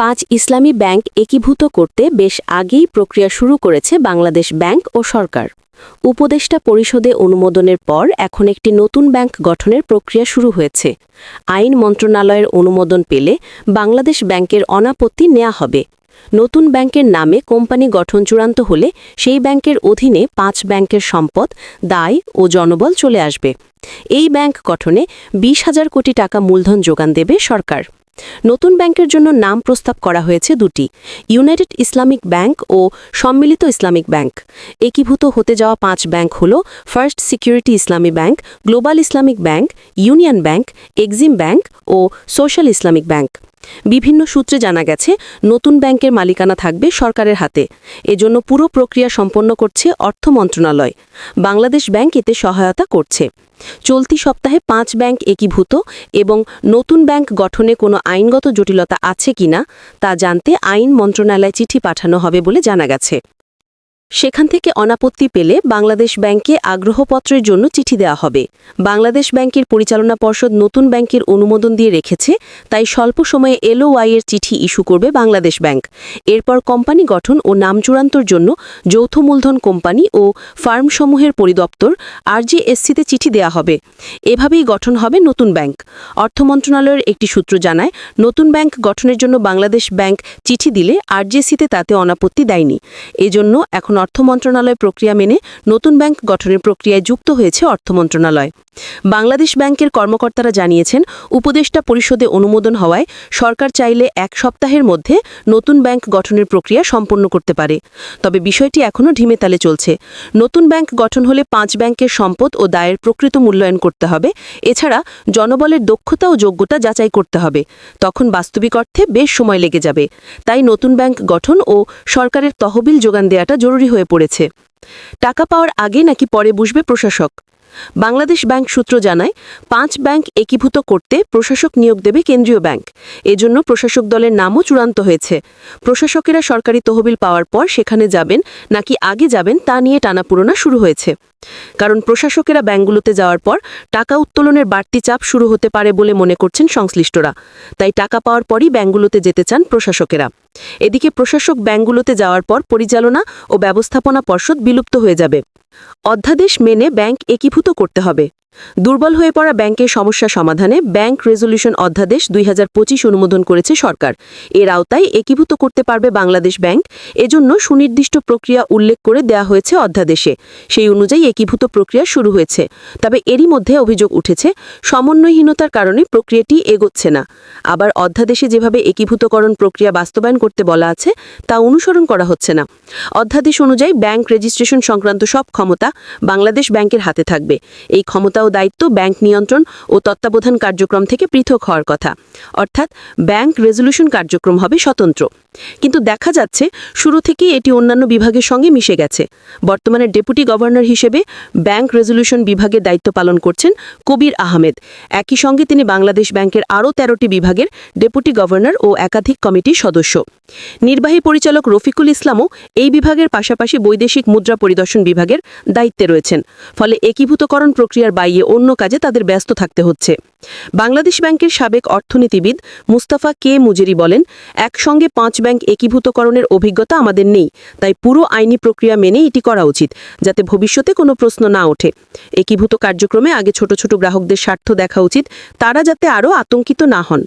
পাঁচ ইসলামী ব্যাংক একীভূত করতে বেশ আগেই প্রক্রিয়া শুরু করেছে বাংলাদেশ ব্যাংক ও সরকার। উপদেষ্টা পরিষদে অনুমোদনের পর এখন একটি নতুন ব্যাংক গঠনের প্রক্রিয়া শুরু হয়েছে। আইন মন্ত্রণালয়ের অনুমোদন পেলে বাংলাদেশ ব্যাংকের অনাপত্তি নেওয়া হবে। নতুন ব্যাংকের নামে কোম্পানি গঠন চূড়ান্ত হলে সেই ব্যাংকের অধীনে পাঁচ ব্যাংকের সম্পদ, দায় ও জনবল চলে আসবে। এই ব্যাংক গঠনে বিশ হাজার কোটি টাকা মূলধন যোগান দেবে সরকার। নতুন ব্যাংকের জন্য নাম প্রস্তাব করা হয়েছে দুটি, ইউনাইটেড ইসলামিক ব্যাংক ও সম্মিলিত ইসলামিক ব্যাংক। একীভূত হতে যাওয়া পাঁচ ব্যাংক হল first security Islami bank, global Islamic bank, union bank, Exim bank ও সোশ্যাল ইসলামিক ব্যাংক। বিভিন্ন সূত্রে জানা গেছে, নতুন ব্যাংকের মালিকানা থাকবে সরকারের হাতে। এজন্য পুরো প্রক্রিয়া সম্পন্ন করছে অর্থ মন্ত্রণালয়। বাংলাদেশ ব্যাংক এতে সহায়তা করছে। চলতি সপ্তাহে পাঁচ ব্যাংক একীভূত এবং নতুন ব্যাংক গঠনে কোনো আইনগত জটিলতা আছে কিনা তা জানতে আইন মন্ত্রণালয়ে চিঠি পাঠানো হবে বলে জানা গেছে। সেখান থেকে অনাপত্তি পেলে বাংলাদেশ ব্যাংকে আগ্রহপত্রের জন্য চিঠি দেওয়া হবে। বাংলাদেশ ব্যাংকের পরিচালনা পর্ষদ নতুন ব্যাংকের অনুমোদন দিয়ে রেখেছে, তাই স্বল্প সময়ে এলওআই এর চিঠি ইস্যু করবে বাংলাদেশ ব্যাংক। এরপর কোম্পানি গঠন ও নাম চূড়ান্তর জন্য যৌথ মূলধন কোম্পানি ও ফার্মসমূহের পরিদপ্তর আরজিএসসিতে চিঠি দেওয়া হবে। এভাবেই গঠন হবে নতুন ব্যাংক। অর্থ মন্ত্রণালয়ের একটি সূত্র জানায়, নতুন ব্যাংক গঠনের জন্য বাংলাদেশ ব্যাংক চিঠি দিলে আরজিএসসিতে তাতে অনাপত্তি দেয়নি। এজন্য এখন অর্থ মন্ত্রণালয় প্রক্রিয়া মেনে নতুন ব্যাংক গঠনের প্রক্রিয়ায় যুক্ত হয়েছে অর্থ মন্ত্রণালয়। বাংলাদেশ ব্যাংকের কর্মকর্তারা জানিয়েছেন, উপদেষ্টা পরিষদে অনুমোদন হওয়ায় সরকার চাইলে এক সপ্তাহের মধ্যে নতুন ব্যাংক গঠনের প্রক্রিয়া সম্পন্ন করতে পারে। তবে বিষয়টি এখনও ঢিমেতালে চলছে। নতুন ব্যাংক গঠন হলে পাঁচ ব্যাংকের সম্পদ ও দায়ের প্রকৃত মূল্যায়ন করতে হবে। এছাড়া জনবলের দক্ষতা ও যোগ্যতা যাচাই করতে হবে। তখন বাস্তবিক অর্থে বেশ সময় লেগে যাবে। তাই নতুন ব্যাংক গঠন ও সরকারের তহবিল যোগান দেওয়াটা জরুরি হয়ে পড়েছে। টাকা পাওয়ার আগে নাকি পরে বুঝবে প্রশাসক? বাংলাদেশ ব্যাংক সূত্র জানায়, পাঁচ ব্যাংক একীভূত করতে প্রশাসক নিয়োগ দেবে কেন্দ্রীয় ব্যাংক। এজন্য প্রশাসক দলের নামও চূড়ান্ত হয়েছে। প্রশাসকেরা সরকারি তহবিল পাওয়ার পর সেখানে যাবেন নাকি আগে যাবেন তা নিয়ে টানাপুরোনা শুরু হয়েছে। কারণ প্রশাসকেরা ব্যাংকগুলোতে যাওয়ার পর টাকা উত্তোলনের বাড়তি চাপ শুরু হতে পারে বলে মনে করছেন সংশ্লিষ্টরা। তাই টাকা পাওয়ার পরই ব্যাংকগুলোতে যেতে চান প্রশাসকেরা। এদিকে প্রশাসক ব্যাংকগুলোতে যাওয়ার পর পরিচালনা ও ব্যবস্থাপনা পর্ষদ বিলুপ্ত হয়ে যাবে। অধ্যাদেশ মেনে ব্যাংক একীভূত করতে হবে। দুর্বল হয়ে পড়া ব্যাংকের সমস্যা সমাধানে ব্যাংক রেজলিউশন অধ্যাদেশ দুই হাজার পঁচিশ অনুমোদন করেছে সরকার। এর আওতায় একীভূত করতে পারবে বাংলাদেশ ব্যাংক। এজন্য সুনির্দিষ্ট প্রক্রিয়া উল্লেখ করে দেয়া হয়েছে অধ্যাদেশে। সেই অনুযায়ী একীভূত প্রক্রিয়া শুরু হয়েছে। তবে এরই মধ্যে অভিযোগ উঠেছে, সমন্বয়হীনতার কারণে প্রক্রিয়াটি এগোচ্ছে না। আবার অধ্যাদেশে যেভাবে একীভূতকরণ প্রক্রিয়া বাস্তবায়ন করতে বলা আছে, তা অনুসরণ করা হচ্ছে না। অধ্যাদেশ অনুযায়ী ব্যাংক রেজিস্ট্রেশন সংক্রান্ত সব ক্ষমতা বাংলাদেশ ব্যাংকের হাতে থাকবে। এই ক্ষমতা ও দায়িত্ব ব্যাংক নিয়ন্ত্রণ ও তত্ত্বাবধান কার্যক্রম থেকে পৃথক হওয়ার কথা। অর্থাৎ ব্যাংক রেজলিউশন কার্যক্রম হবে স্বতন্ত্র। কিন্তু দেখা যাচ্ছে শুরু থেকেই এটি অন্যান্য বিভাগের সঙ্গে মিশে গেছে। বর্তমানে ডেপুটি গভর্নর হিসেবে ব্যাংক রেজলিউশন বিভাগের দায়িত্ব পালন করছেন কবির আহমেদ। একই সঙ্গে তিনি বাংলাদেশ ব্যাংকের আরও তেরোটি বিভাগের ডেপুটি গভর্নর ও একাধিক কমিটির সদস্য। নির্বাহী পরিচালক রফিকুল ইসলামও এই বিভাগের পাশাপাশি বৈদেশিক মুদ্রা পরিদর্শন বিভাগের দায়িত্বে রয়েছেন। ফলে একীভূতকরণ প্রক্রিয়ার বাইরে অন্য কাজে তাদের ব্যস্ত থাকতে হচ্ছে। বাংলাদেশ ব্যাংকের সাবেক অর্থনীতিবিদ মুস্তাফা কে মুজেরি বলেন, একসঙ্গে পাঁচ ব্যাংক একীভূতকরণের অভিজ্ঞতা আমাদের নেই, তাই পুরো আইনি প্রক্রিয়া মেনে এটি করা উচিত, যাতে ভবিষ্যতে কোনো প্রশ্ন না ওঠে। একীভূত কার্যক্রমে আগে ছোট ছোট গ্রাহকদের স্বার্থ দেখা উচিত, তারা যাতে আরও আতঙ্কিত না হন।